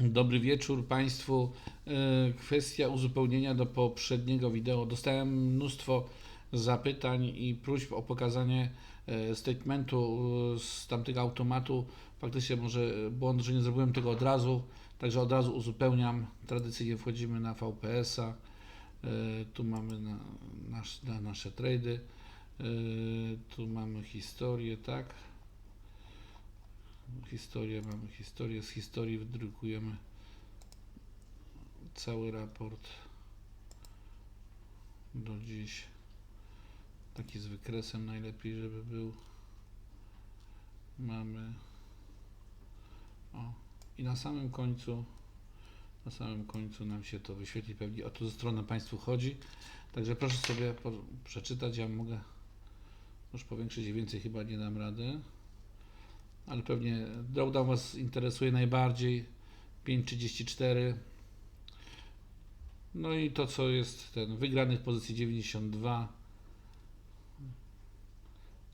Dobry wieczór Państwu. E, Kwestia uzupełnienia do poprzedniego wideo. Dostałem mnóstwo zapytań i próśb o pokazanie e, statementu e, z tamtego automatu. Faktycznie może błąd, że nie zrobiłem tego od razu, także od razu uzupełniam. Tradycyjnie wchodzimy na VPS-a. Tu mamy na, nasz, na nasze trady. Tu mamy historię, tak? Historię, mamy historię. Z historii wydrukujemy cały raport do dziś. Taki z wykresem najlepiej, żeby był. Mamy. O. I na samym końcu. Na samym końcu nam się to wyświetli pewnie o tą stronę Państwu chodzi. Także proszę sobie po, przeczytać. Ja mogę już powiększyć więcej, chyba nie dam rady. Ale pewnie drawdown Was interesuje najbardziej. 5,34. No i to, co jest ten wygranych pozycji 92,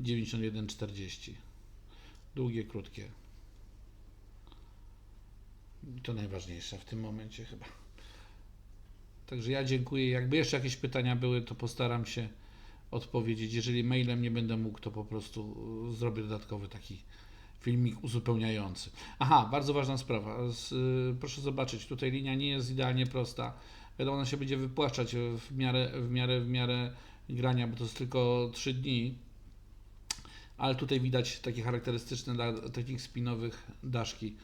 91,40. Długie, krótkie. To najważniejsze w tym momencie chyba. Także ja dziękuję. Jakby jeszcze jakieś pytania były, to postaram się odpowiedzieć. Jeżeli mailem nie będę mógł, to po prostu y, zrobię dodatkowy taki filmik uzupełniający. Aha, bardzo ważna sprawa. Y, proszę zobaczyć, tutaj linia nie jest idealnie prosta. Wiadomo, ona się będzie wypłaszczać w miarę, w miarę, w miarę grania, bo to jest tylko 3 dni. Ale tutaj widać takie charakterystyczne dla takich spinowych daszki.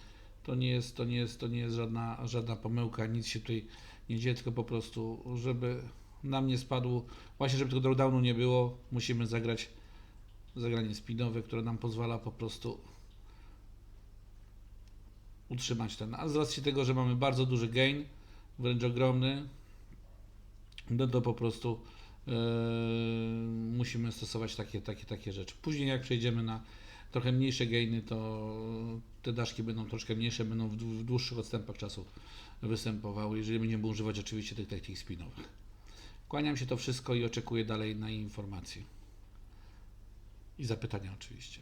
To nie jest, to nie jest, to nie jest żadna, żadna pomyłka, nic się tutaj nie dzieje, tylko po prostu, żeby nam nie spadł, właśnie żeby tego drawdownu nie było, musimy zagrać zagranie spinowe, które nam pozwala po prostu utrzymać ten. A z racji tego, że mamy bardzo duży gain, wręcz ogromny, no to po prostu e, musimy stosować takie, takie, takie rzeczy. Później jak przejdziemy na trochę mniejsze gainy, to te daszki będą troszkę mniejsze, będą w dłuższych odstępach czasu występowały, jeżeli będziemy używać oczywiście tych technik spinowych. Kłaniam się to wszystko i oczekuję dalej na informacje. I zapytania oczywiście.